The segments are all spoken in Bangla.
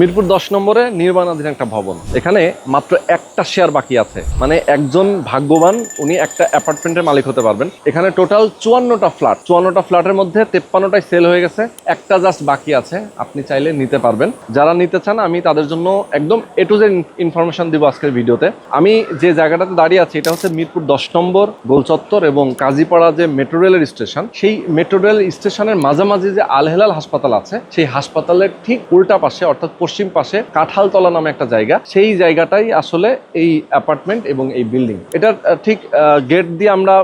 মিরপুর দশ নম্বরে নির্মাণাধীন একটা ভবন। এখানে মাত্র একটা শেয়ার বাকি আছে। মানে একজন ভাগ্যবান, উনি একটা অ্যাপার্টমেন্টের মালিক হতে পারবেন। এখানে টোটাল চুয়ান্নটা ফ্ল্যাট চুয়ান্নটা ফ্ল্যাটের মধ্যে তেপ্পান্নটাই সেল হয়ে গেছে। একটা জাস্ট বাকি আছে, আপনি চাইলে নিতে পারবেন। যারা নিতে চান, আমি তাদের জন্য একদম এ টু জেড ইনফরমেশন দিব আজকের ভিডিওতে। আমি যে জায়গাটাতে দাঁড়িয়ে আছি, এটা হচ্ছে মিরপুর দশ নম্বর গোলচত্বর এবং কাজীপাড়া যে মেট্রো রেলের স্টেশন সেই মেট্রো রেল স্টেশনের মাঝামাঝি যে আলহেলাল হাসপাতাল আছে, সেই হাসপাতালের ঠিক উল্টা পাশে, অর্থাৎ পশ্চিম পাশে কাঁঠালতলা নামে একটা জায়গা। সেই জায়গাটাই আসলে এই অ্যাপার্টমেন্ট এবং এই বিল্ডিং। এটার ঠিক গেট দিয়ে আমরা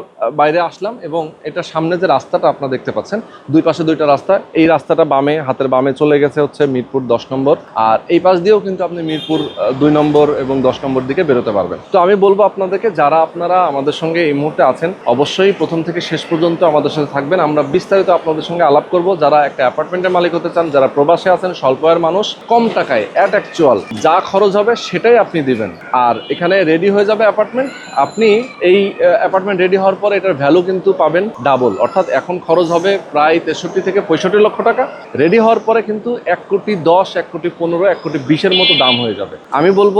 বাইরে আসলাম এবং এটার সামনে যে রাস্তাটা আপনারা দেখতে পাচ্ছেন, দুই পাশে দুইটা রাস্তা। এই রাস্তাটা বামে, হাতের বামে চলে গেছে হচ্ছে মিরপুর দশ নম্বর। আর এই পাশ দিয়েও কিন্তু আপনি মিরপুর দুই নম্বর এবং দশ নম্বর দিকে বেরোতে পারবেন। তো আমি বলব আপনাদেরকে, যারা আপনারা আমাদের সঙ্গে এই মুহূর্তে আছেন, অবশ্যই প্রথম থেকে শেষ পর্যন্ত আমাদের সাথে থাকবেন। আমরা বিস্তারিত আপনাদের সঙ্গে আলাপ করব। যারা একটা অ্যাপার্টমেন্টের মালিক হতে চান, যারা প্রবাসে আছেন, স্বল্প আয়ের মানুষ, কম টাকায় অ্যাট অ্যাকচুয়াল যা খরচ হবে সেটাই আপনি দিবেন। আর এখানে রেডি হয়ে যাবে অ্যাপার্টমেন্ট আপনি এই অ্যাপার্টমেন্ট রেডি হওয়ার পরে এটার ভ্যালু কিন্তু পাবেন ডাবল অর্থাৎ এখন খরচ হবে প্রায় তেষট্টি থেকে পঁয়ষট্টি লক্ষ টাকা। রেডি হওয়ার পরে কিন্তু এক কোটি দশ, এক কোটি পনেরো, এক কোটি বিশের মতো দাম হয়ে যাবে। আমি বলব,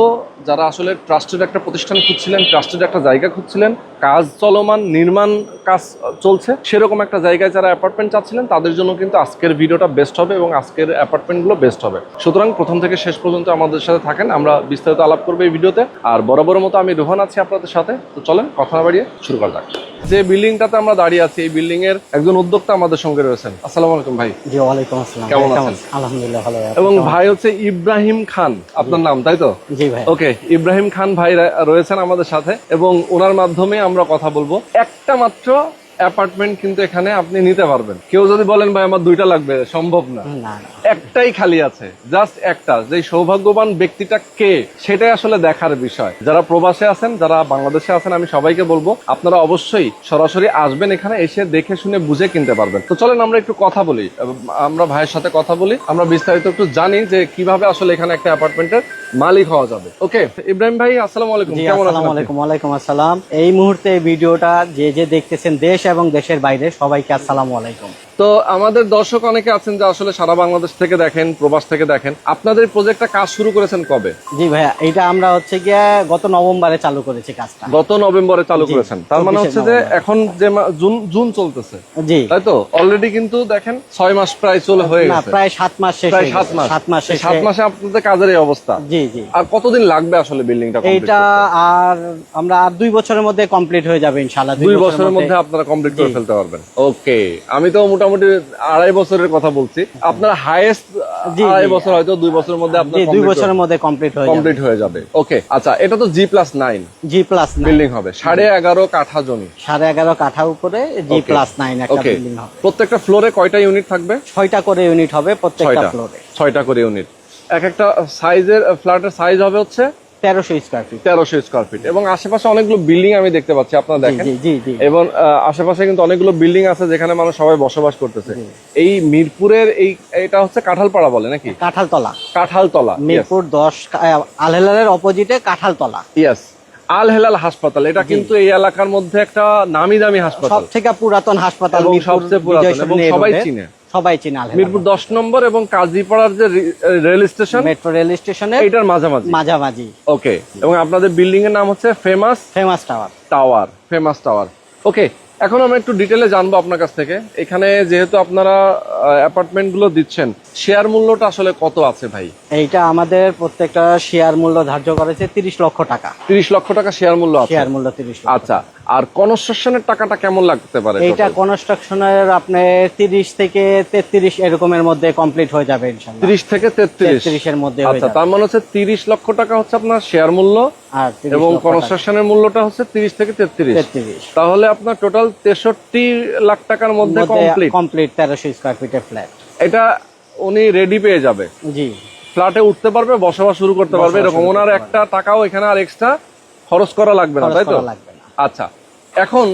যারা আসলে ট্রাস্টেড একটা প্রতিষ্ঠান খুঁজছিলেন ট্রাস্টেড একটা জায়গা খুঁজছিলেন কাজ চলমান, নির্মাণ কাজ চলছে, সেরকম একটা জায়গায় যারা অ্যাপার্টমেন্ট চাচ্ছিলেন, তাদের জন্য কিন্তু আজকের ভিডিওটা বেস্ট হবে এবং আজকের অ্যাপার্টমেন্টগুলো বেস্ট হবে। সুতরাং প্রথম থেকে শেষ পর্যন্ত আমাদের সাথে থাকেন, আমরা বিস্তারিত আলাপ করব এই ভিডিওতে আর বরাবর মতো আমি রোহন আছি আপনাদের সাথে। তো চলেন, কথা বাড়িয়ে শুরু করা যাক। যে বিল্ডিংটাতে আমরা দাঁড়িয়ে আছি এই বিল্ডিং এর একজন উদ্যোক্তা আমাদের সঙ্গে রয়েছেন। আসসালাম আলাইকুম ভাই। জি ওয়ালাইকুম আসসালাম। কেমন আছেন? আলহামদুলিল্লাহ ভালো এবং ভাই হচ্ছে ইব্রাহিম খান আপনার নাম তাই তো? জি ভাই। ওকে ইব্রাহিম খান ভাই রয়েছেন আমাদের সাথে এবং ওনার মাধ্যমে আমরা কথা বলব। একটা মাত্র অ্যাপার্টমেন্ট কিন্তু এখানে আপনি নিতে পারবেন। কেউ যদি বলেন ভাই আমার দুইটা লাগবে। সম্ভব না। একটাই খালি আছে। জাস্ট একটা যে সৌভাগ্যবান ব্যক্তিটা কে সেটাই আসলে দেখার বিষয়। যারা প্রবাসে আছেন যারা বাংলাদেশে আছেন আমি সবাইকে বলব আপনারা অবশ্যই সরাসরি আসবেন এখানে এসে দেখে শুনে বুঝে কিনতে পারবেন। তো চলেন আমরা একটু কথা বলি। আমরা ভাইয়ের সাথে কথা বলি। আমরা বিস্তারিত একটু জানি যে কীভাবে আসলে এখানে একটা অ্যাপার্টমেন্টের মালিক হওয়া যাবে। ওকে ইব্রাহিম ভাই আসসালামু আলাইকুম। কেমন আছেন আলাইকুম। আসসালাম। এই মুহূর্তে ভিডিওটা যে যে দেখতেছেন দেশ এবং দেশের বাইরে সবাইকে আসসালামু আলাইকুম। তো আমাদের দর্শক অনেকে আছেন যে আসলে সারা বাংলাদেশ থেকে দেখেন প্রবাস থেকে দেখেন। আপনাদের প্রজেক্টটা কাজ শুরু করেছেন কবে? জি ভাইয়া এটা আমরা হচ্ছে গিয়ে গত নভেম্বরে চালু করেছি কাজটা। গত নভেম্বরে চালু করেছেন। তার মানে হচ্ছে যে এখন যে জুন জুন চলতেছে। জি। তাই তো? অলরেডি কিন্তু দেখেন ছয় মাস প্রায় চলে হয়ে না গেছে। প্রায় সাত মাস শেষ প্রায় সাত মাস। সাত মাস সাত মাসে আপনাদের কাজের এই অবস্থা। জি জি। আর কতদিন লাগবে আসলে বিল্ডিংটা এটা আর আমরা আর দুই বছরের মধ্যে কমপ্লিট হয়ে যাবে ইনশাআল্লাহ দুই বছরের মধ্যে আপনারা কমপ্লিট করে ফেলতে পারবেন। ওকে আমি তো মোটামুটি আড়াই বছরের কথা বলছি। আপনার হাইয়েস্ট আড়াই বছর হয়তো দুই বছরের মধ্যে আপনার দুই বছরের মধ্যে কমপ্লিট হয়ে কমপ্লিট হয়ে যাবে। ওকে আচ্ছা এটা তো G plus nine G plus building হবে। সাড়ে এগারো কাঠা জমি। সাড়ে এগারো কাঠা উপরে জি প্লাস নাইন একটা ওকে বিল্ডিং হবে। প্রত্যেকটা ফ্লোরে কয়টা ইউনিট থাকবে? ছয়টা করে ইউনিট হবে প্রত্যেকটা ফ্লোরে ছয়টা করে ইউনিট এক একটা সাইজের ফ্ল্যাটের সাইজ হবে হচ্ছে তেরোশো স্কোয়ার ফিট তেরোশো স্কোয়ার ফিট এবং আশেপাশে অনেকগুলো বিল্ডিং আমি দেখতে পাচ্ছি আপনারা দেখেন। জি জি জি। এবং আশেপাশে কিন্তু অনেকগুলো বিল্ডিং আছে যেখানে মানুষ সবাই বসবাস করতেছে। এই মিরপুরের এই এটা হচ্ছে কাঁঠালপাড়া বলে নাকি? কাঁঠালতলা। কাঁঠালতলা মিরপুর দশ আলহেলালের অপোজিটে কাঁঠালতলা। ইয়েস আল হেলাল হাসপাতাল এটা কিন্তু এই এলাকার মধ্যে একটা নামি দামি সব হাসপাতাল। থেকে পুরাতন হাসপাতাল এবং সবচেয়ে পুরাতন এবং সবাই চিনে। সবাই চিনে আল মিরপুর দশ নম্বর এবং কাজীপাড়ার যে রেল স্টেশন মেট্রো রেল স্টেশনে এটার মাঝামাঝি। মাঝামাঝি। ওকে এবং আপনাদের বিল্ডিং এর নাম হচ্ছে famous famous tower. Tower famous tower. Okay এখন আমরা একটু ডিটেলে জানব আপনার কাছ থেকে। এখানে যেহেতু আপনারা অ্যাপার্টমেন্টগুলো দিচ্ছেন শেয়ার মূল্যটা আসলে কত আছে ভাই? এইটা আমাদের প্রত্যেকটা শেয়ার মূল্য ধার্য করেছে তিরিশ লক্ষ টাকা। তিরিশ লক্ষ টাকা শেয়ার মূল্য শেয়ার মূল্য তিরিশ আচ্ছা আর কনস্ট্রাকশনের টাকাটা কেমন লাগতে পারে এটা? কনস্ট্রাকশনের আপনি তিরিশ থেকে তেত্রিশ এরকমের মধ্যে কমপ্লিট হয়ে যাবে ইনশাল্লাহ তিরিশ থেকে তেত্রিশ। এর মধ্যে হয়ে আচ্ছা তার মানে হচ্ছে তিরিশ লক্ষ টাকা হচ্ছে আপনার শেয়ার মূল্য আর এবং। কনস্ট্রাকশনের মূল্যটা হচ্ছে তিরিশ থেকে তেত্রিশ। তেত্রিশ। তাহলে আপনার টোটাল তেষট্টি লাখ টাকার মধ্যে কমপ্লিট কমপ্লিট তেরোশো স্কোয়ার ফিটের ফ্ল্যাট এটা উনি রেডি পেয়ে যাবে। জি। ফ্ল্যাটে উঠতে পারবে বসবাস শুরু করতে পারবে এরকম ওনার একটা টাকাও এখানে আর এক্সট্রা খরচ করা লাগবে না তাই তো? করা লাগবে না। আচ্ছা এখন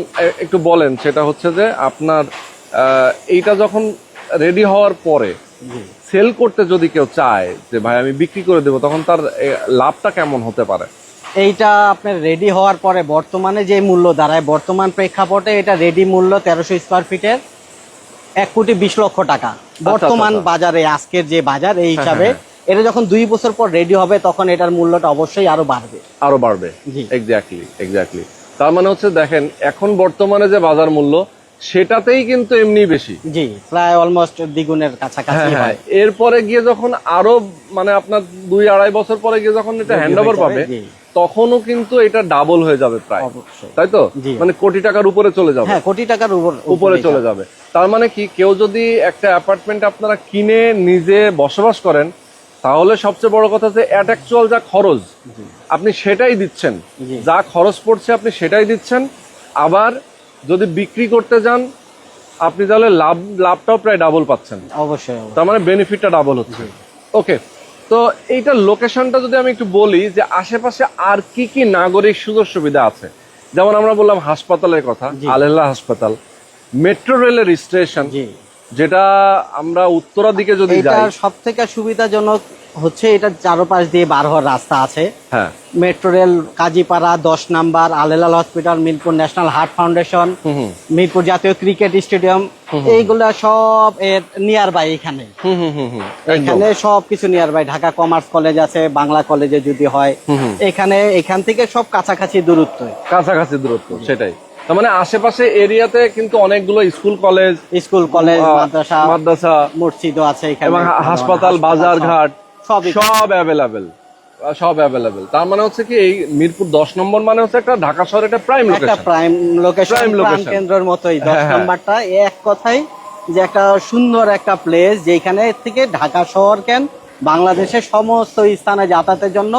একটু বলেন সেটা হচ্ছে যে আপনার এইটা যখন রেডি হওয়ার পরে সেল করতে যদি কেউ চায় যে ভাই আমি বিক্রি করে দেবো তখন তার লাভটা কেমন হতে পারে? এইটা আপনার রেডি হওয়ার পরে বর্তমানে যে মূল্য দাঁড়ায় বর্তমান প্রেক্ষাপটে এটা রেডি মূল্য তেরোশো স্কোয়ার ফিটের এক কোটি বিশ লক্ষ টাকা। বর্তমান আচ্ছা। বাজারে আজকের যে বাজার এই হিসাবে এটা যখন দুই বছর পর রেডি হবে তখন এটার মূল্যটা অবশ্যই আরও বাড়বে। আরও বাড়বে। জি। এক্স্যাক্টলি এক্স্যাক্টলি তার মানে হচ্ছে দেখেন এখন বর্তমানে যে বাজার মূল্য সেটাতেই কিন্তু এমনি বেশি। জি প্রায় অলমোস্ট দ্বিগুণের কাছাকাছি হ্যাঁ, হ্যাঁ। হয়। এরপরে গিয়ে যখন আরও মানে আপনার দুই আড়াই বছর পরে গিয়ে যখন এটা হ্যান্ড ওভার পাবে তখনও কিন্তু এটা ডাবল হয়ে যাবে প্রায়। তাই তো? মানে কোটি টাকার উপরে চলে যাবে। হ্যাঁ কোটি টাকার উপর উপরে চলে যাবে। তার মানে কি কেউ যদি একটা অ্যাপার্টমেন্ট আপনারা কিনে নিজে বসবাস করেন তাহলে সবচেয়ে বড় কথা যে অ্যাকচুয়াল যা খরচ আপনি সেটাই দিচ্ছেন। যা খরচ পড়ছে আপনি সেটাই দিচ্ছেন। আবার যদি বিক্রি করতে যান আপনি তাহলে লাভ লাভটাও প্রায় ডাবল পাচ্ছেন। অবশ্যই। তার মানে বেনিফিটটা ডাবল হচ্ছে। ওকে তো এইটার লোকেশনটা যদি আমি একটু বলি যে আশেপাশে আর কি কি নাগরিক সুযোগ সুবিধা আছে? যেমন আমরা বললাম হাসপাতালের কথা। আলেল্লা হাসপাতাল মেট্রো রেলের স্টেশন যেটা আমরা উত্তরা দিকে যদি যাই সব থেকে সুবিধাজনক হচ্ছে এটা চারপাশ দিয়ে বার হওয়ার রাস্তা আছে। হ্যাঁ। মেট্রো রেল কাজীপাড়া দশ number আলেলাল hospital Mirpur national heart foundation Mirpur জাতীয় ক্রিকেট স্টেডিয়াম এইগুলা সব এর নিয়ার বাই এখানে এখানে সব কিছু near by Dhaka commerce college আছে বাংলা কলেজে যদি হয়। এখানে এখান থেকে সব কাছাকাছি দূরত্ব কাছাকাছি দূরত্ব সেটাই। তার মানে আশেপাশে এরিয়াতে কিন্তু অনেকগুলো স্কুল কলেজ স্কুল কলেজ মাদ্রাসা মাদ্রাসা মসজিদও আছে এখানে। এবং হাসপাতাল বাজার ঘাট সবই। সব অ্যাভেলেবেল সব অ্যাভেলেবেল তার মানে হচ্ছে কি এই মিরপুর দশ নম্বর মানে হচ্ছে একটা ঢাকা শহরের একটা প্রাইম লোকেশন প্রাইম লোকেশন প্রাণ কেন্দ্রের মতোই। দশ হ্যাঁ, হ্যাঁ। এক কথাই যে একটা সুন্দর একটা প্লেস যেখানে থেকে ঢাকা শহর কেন বাংলাদেশের সমস্ত স্থানে যাতায়াতের জন্য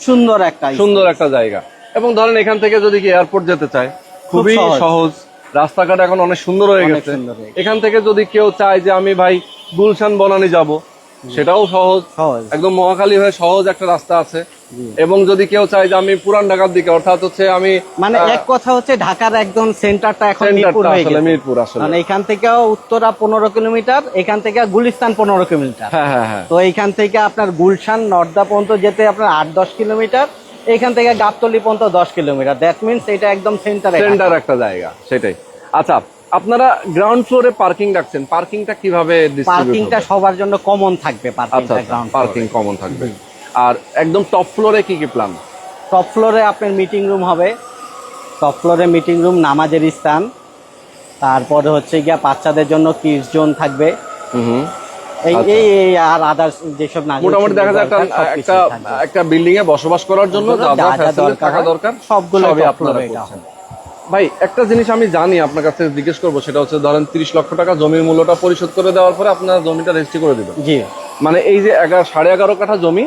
সুন্দর একটা সুন্দর একটা জায়গা। এবং ধরেন এখান থেকে যদি কি এয়ারপোর্ট যেতে চায় খুবই সহজ। রাস্তাঘাট এখন অনেক সুন্দর হয়ে গেছে। এখান থেকে যদি কেউ চায় যে আমি ভাই গুলশান বনানি যাব সেটাও সহজ। একদম মহাখালী হয়ে সহজ একটা রাস্তা আছে। এবং যদি কেউ চায় যে আমি পুরান ঢাকার দিকে অর্থাৎ হচ্ছে আমি মানে এক কথা হচ্ছে ঢাকার একদম সেন্টারটা এখন মিরপুর হয়ে আসলে গেছে। মিরপুর আসলে। মানে এখান থেকে উত্তরা পনেরো কিলোমিটার এখান থেকে গুলিস্তান পনেরো কিলোমিটার। হ্যাঁ হ্যাঁ হ্যাঁ। তো এইখান থেকে আপনার গুলশান নর্দা পর্যন্ত যেতে আপনার আট দশ কিলোমিটার। এখান থেকে গাবতলি পর্যন্ত দশ কিলোমিটার। দ্যাট মিনস এটা একদম সেন্টার সেন্টার একটা জায়গা সেটাই। আচ্ছা আপনারা গ্রাউন্ড ফ্লোরে পার্কিং রাখছেন পার্কিংটা কীভাবে পার্কিংটা সবার জন্য কমন থাকবে আচ্ছা পার্কিং কমন থাকবে। আর একদম টপ ফ্লোরে কি কি প্ল্যান টপ ফ্লোরে আপনার মিটিং রুম হবে। টপ ফ্লোরে মিটিং রুম নামাজের স্থান। তারপরে হচ্ছে গিয়া বাচ্চাদের জন্য কিডস জোন থাকবে। হুম। এই। এই এই আর আদার্স যেসব নাগরিক মোটামুটি দেখা যায় একটা একটা একটা বিল্ডিং এ বসবাস করার জন্য যা যা যা যা facilities দরকার থাকা দরকার সবগুলো আপনারা floor এ এটা করছেন। ভাই একটা জিনিস আমি জানি আপনার কাছে জিজ্ঞেস করব সেটা হচ্ছে ধরেন তিরিশ লক্ষ টাকা জমির মূল্যটা পরিশোধ করে দেওয়ার পরে আপনার জমিটা রেজিস্ট্রি করে দিবেন জি মানে এই যে এগারো সাড়ে এগারো কাঠা জমি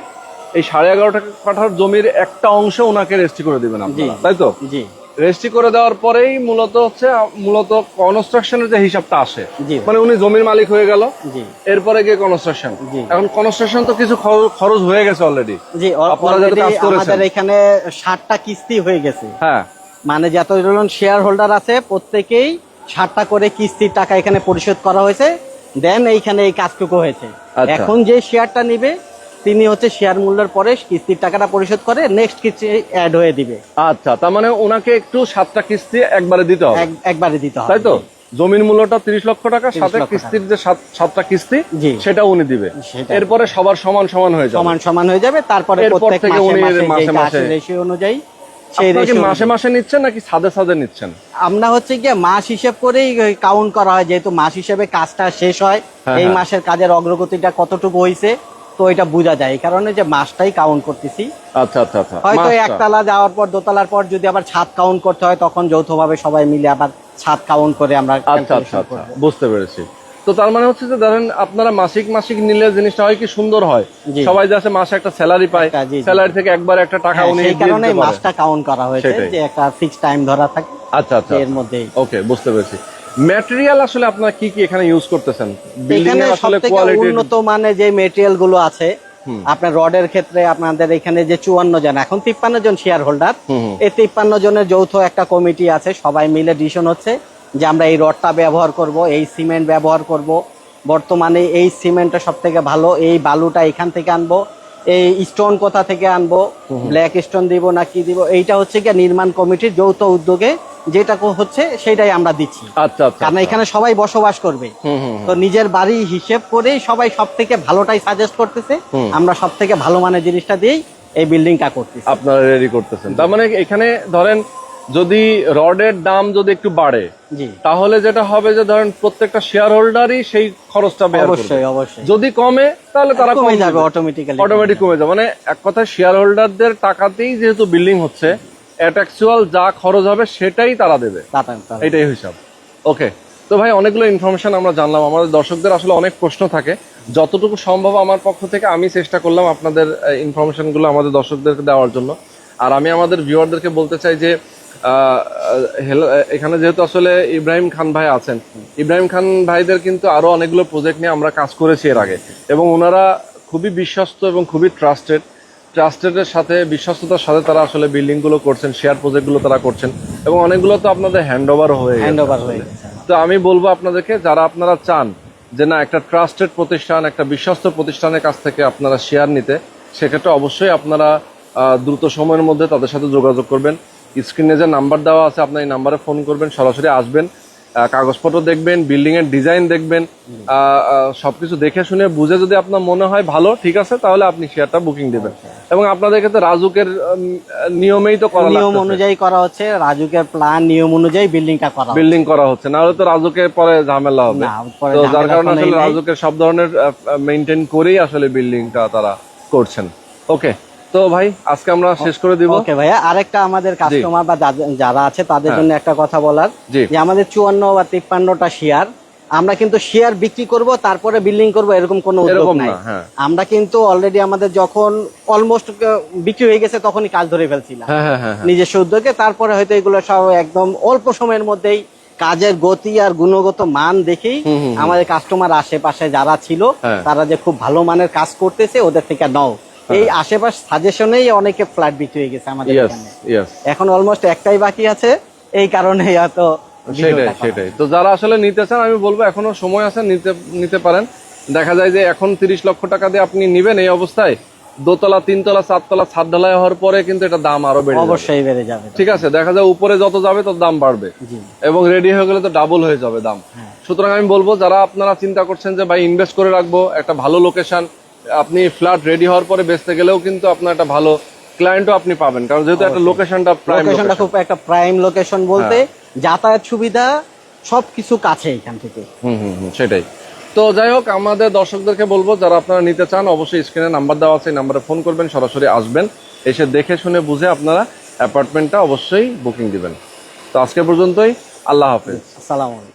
এই সাড়ে এগারো কাঠার জমির একটা অংশ ওনাকে রেজিস্ট্রি করে দিবেন আপনারা জি। তাই তো জি রেজিস্ট্রি করে দেওয়ার পরেই মূলত হচ্ছে মূলত কনস্ট্রাকশনের যে হিসাবটা আসে মানে উনি জমির মালিক হয়ে গেল এরপরে গিয়ে কনস্ট্রাকশন এখন কনস্ট্রাকশন তো কিছু খরচ- হয়ে গেছে অলরেডি জি। আমাদের এখানে ষাটটা কিস্তি হয়ে গেছে। হ্যাঁ। মানে যতজন শেয়ার হোল্ডার আছে প্রত্যেকেই ষাটটা করে কিস্তির টাকা এখানে পরিশোধ করা হয়েছে। দেন এইখানে এই কাজটুকু হয়েছে। আচ্ছা। এখন যে শেয়ারটা নিবে তিনি হচ্ছে শেয়ার মূল্যের পরে কিস্তির টাকাটা পরিশোধ করে নেক্সট কিস্তি অ্যাড হয়ে দিবে। আচ্ছা তার মানে ওনাকে একটু সাতটা কিস্তি একবারে দিতে হবে। একবারে দিতে হবে। তাই তো? জমির মূল্যটা তিরিশ লক্ষ টাকা সাথে কিস্তির যে সাতটা কিস্তি সেটা উনি দিবে। এরপরে সবার সমান সমান হয়ে যাবে। সমান সমান হয়ে যাবে তারপরে প্রত্যেক মাসে মাসে মাসে রেশিও অনুযায়ী মাসে মাসে নিচ্ছেন নাকি সাদে সাদে নিচ্ছেন? আমরা হচ্ছে গিয়ে মাস হিসেব করেই কাউন্ট করা হয় যেহেতু মাস হিসেবে কাজটা শেষ হয় হ্যাঁ, এই হ্যাঁ। মাসের কাজের অগ্রগতিটা কতটুকু হয়েছে তো এটা বোঝা যায়। এই কারণে যে মাসটাই কাউন্ট করতেছি। আচ্ছা আচ্ছা আচ্ছা। হয়তো একতলা যাওয়ার পর দোতলার পর যদি আবার ছাদ কাউন্ট করতে হয় তখন যৌথভাবে সবাই মিলে আবার ছাদ কাউন্ট করে আমরা আচ্ছা আচ্ছা আচ্ছা। বুঝতে পেরেছি। তো তার মানে হচ্ছে যে ধরেন আপনারা মাসিক মাসিক নিলে জিনিসটা হয় কি সুন্দর হয়। সবাই যাচ্ছে মাসে একটা স্যালারি পায়। স্যালারি থেকে একবার একটা টাকা হ্যাঁ, উনি দিয়ে কারণে মাসটা কাউন্ট করা হয়েছে যে একটা ফিক্স টাইম ধরা থাকে। আচ্ছা আচ্ছা। এর মধ্যেই। ওকে বুঝতে পেরেছি। ম্যাটেরিয়াল আসলে আপনারা কি কি এখানে ইউজ করতেছেন? বিল্ডিং এর আসলে কোয়ালিটি উন্নত মানের যে মেটেরিয়ালগুলো আছে আপনার রডের ক্ষেত্রে আপনাদের এখানে যে চুয়ান্ন জন এখন তিপ্পান্ন জন শেয়ার হোল্ডার। এই তিপ্পান্ন জনের যৌথ একটা কমিটি আছে সবাই মিলে ডিসিশন হচ্ছে যে আমরা এই রডটা ব্যবহার করব এই সিমেন্ট ব্যবহার করব। বর্তমানে এই সিমেন্টটা সব থেকে ভালো এই বালুটা এখান থেকে আনব এই স্টোন কোথা থেকে আনব ব্ল্যাক স্টোন দিব না কি দিব এইটা হচ্ছে গিয়ে নির্মাণ কমিটির যৌথ উদ্যোগে যেটা হচ্ছে সেটাই আমরা দিচ্ছি। আচ্ছা আচ্ছা কারণ এখানে সবাই বসবাস করবে। তো নিজের বাড়ি হিসেব করেই সবাই সব থেকে ভালোটাই সাজেস্ট করতেছে। আমরা সব থেকে ভালো মানের জিনিসটা দিয়েই এই বিল্ডিংটা করতেছি। আপনারা রেডি করতেছেন। তার মানে এখানে ধরেন যদি রডের দাম যদি একটু বাড়ে তাহলে যেটা হবে যে ধরেন প্রত্যেকটা শেয়ার হোল্ডারই সেই খরচটা বের অবশ্যই অবশ্যই। যদি কমে তাহলে তারা কমে যাবে অটোমেটিক্যালি অটোমেটিক কমে যাবে। মানে এক কথায় শেয়ার হোল্ডারদের টাকাতেই যেহেতু বিল্ডিং হচ্ছে অ্যাট্যাকচুয়াল যা খরচ হবে সেটাই তারা দেবে। এটাই হিসাব। ওকে তো ভাই অনেকগুলো ইনফরমেশন আমরা জানলাম। আমাদের দর্শকদের আসলে অনেক প্রশ্ন থাকে। যতটুকু সম্ভব আমার পক্ষ থেকে আমি চেষ্টা করলাম আপনাদের ইনফরমেশনগুলো আমাদের দর্শকদেরকে দেওয়ার জন্য। আর আমি আমাদের ভিউয়ারদেরকে বলতে চাই যে এখানে যেহেতু আসলে ইব্রাহিম খান ভাই আছেন ইব্রাহিম খান ভাইদের কিন্তু আরও অনেকগুলো প্রজেক্ট নিয়ে আমরা কাজ করেছি এর আগে। এবং ওনারা খুবই বিশ্বস্ত এবং খুবই ট্রাস্টেড ট্রাস্টেডের সাথে বিশ্বস্ততার সাথে তারা আসলে বিল্ডিংগুলো করছেন শেয়ার প্রজেক্টগুলো তারা করছেন এবং অনেকগুলো তো আপনাদের হ্যান্ড ওভার হয়ে হ্যান্ড ওভার হয়ে তো আমি বলব আপনাদেরকে যারা আপনারা চান যে না একটা ট্রাস্টেড প্রতিষ্ঠান একটা বিশ্বস্ত প্রতিষ্ঠানের কাছ থেকে আপনারা শেয়ার নিতে সেক্ষেত্রে অবশ্যই আপনারা দ্রুত সময়ের মধ্যে তাদের সাথে যোগাযোগ করবেন। স্ক্রিনে যে নাম্বার দেওয়া আছে আপনার এই নাম্বারে ফোন করবেন সরাসরি আসবেন। কাগজপত্র দেখবেন বিল্ডিং এর ডিজাইন দেখবেন সবকিছু দেখে শুনে বুঝে যদি আপনার মনে হয় ভালো ঠিক আছে তাহলে আপনি শেয়ারটা বুকিং দিবেন। এবং আপনাদের ক্ষেত্রে রাজুকের নিয়মেই তো করা নিয়ম অনুযায়ী করা হচ্ছে রাজুকের প্ল্যান নিয়ম অনুযায়ী বিল্ডিংটা করা বিল্ডিং করা হচ্ছে না হলে তো রাজুকে পরে ঝামেলা হবে। তো যার কারণে আসলে নেই। রাজুকে সব ধরনের মেনটেন করেই আসলে বিল্ডিংটা তারা করছেন। ওকে তো ভাই আজকে আমরা শেষ করে দিব ওকে ভাইয়া আরেকটা আমাদের কাস্টমার বা যারা আছে তাদের হ্যাঁ। জন্য একটা কথা বলার যে আমাদের চুয়ান্ন বা তিপ্পান্নটা শেয়ার আমরা কিন্তু শেয়ার বিক্রি করব তারপরে বিল্ডিং করব এরকম কোনো উদ্যোগ নাই হ্যাঁ। আমরা কিন্তু অলরেডি আমাদের যখন অলমোস্ট বিক্রি হয়ে গেছে তখনই কাজ ধরে ফেলছিলাম হ্যাঁ। নিজস্ব উদ্যোগে তারপরে হয়তো এগুলো সব একদম অল্প সময়ের মধ্যেই কাজের গতি আর গুণগত মান দেখেই। আমাদের কাস্টমার আশেপাশে যারা ছিল। তারা যে খুব ভালো মানের কাজ করতেছে ওদের থেকে নাও এই আশেপাশ সাজেশনেই অনেকে ফ্ল্যাট বিক্রি হয়ে গেছে আমাদের এখানে। এখন অলমোস্ট একটাই বাকি আছে এই কারণে এত সেটাই সেটাই। তো যারা আসলে নিতে চান আমি বলব এখনও সময় আছে নিতে নিতে পারেন। দেখা যায় যে এখন তিরিশ লক্ষ টাকা দিয়ে আপনি নিবেন এই অবস্থায়। দোতলা তিনতলা চারতলা ছাদ ঢালাই হওয়ার পরে কিন্তু এটা দাম আরও বেড়ে অবশ্যই বেড়ে যাবে। ঠিক আছে দেখা যায় উপরে যত যাবে তত দাম বাড়বে। এবং রেডি হয়ে গেলে তো ডাবল হয়ে যাবে দাম। হ্যাঁ। সুতরাং আমি বলব যারা আপনারা চিন্তা করছেন যে ভাই ইনভেস্ট করে রাখব একটা ভালো লোকেশন আপনি ফ্ল্যাট রেডি হওয়ার পরে বেচতে গেলেও কিন্তু আপনার একটা ভালো ক্লায়েন্টও আপনি পাবেন। কারণ যেহেতু একটা লোকেশনটা প্রাইম লোকেশনটা খুব একটা প্রাইম লোকেশন বলতে যাতায়াত সুবিধা সবকিছু কাছে এখান থেকে। হুম হুম হুম, সেটাই। তো যাই হোক আমাদের দর্শকদেরকে বলব যারা আপনারা নিতে চান অবশ্যই স্ক্রিনে নাম্বার দেওয়া আছে নাম্বারে ফোন করবেন সরাসরি আসবেন। এসে দেখে শুনে বুঝে আপনারা অ্যাপার্টমেন্টটা অবশ্যই বুকিং দিবেন। তো আজকে পর্যন্তই আল্লাহ হাফেজ। আসসালামু আলাইকুম।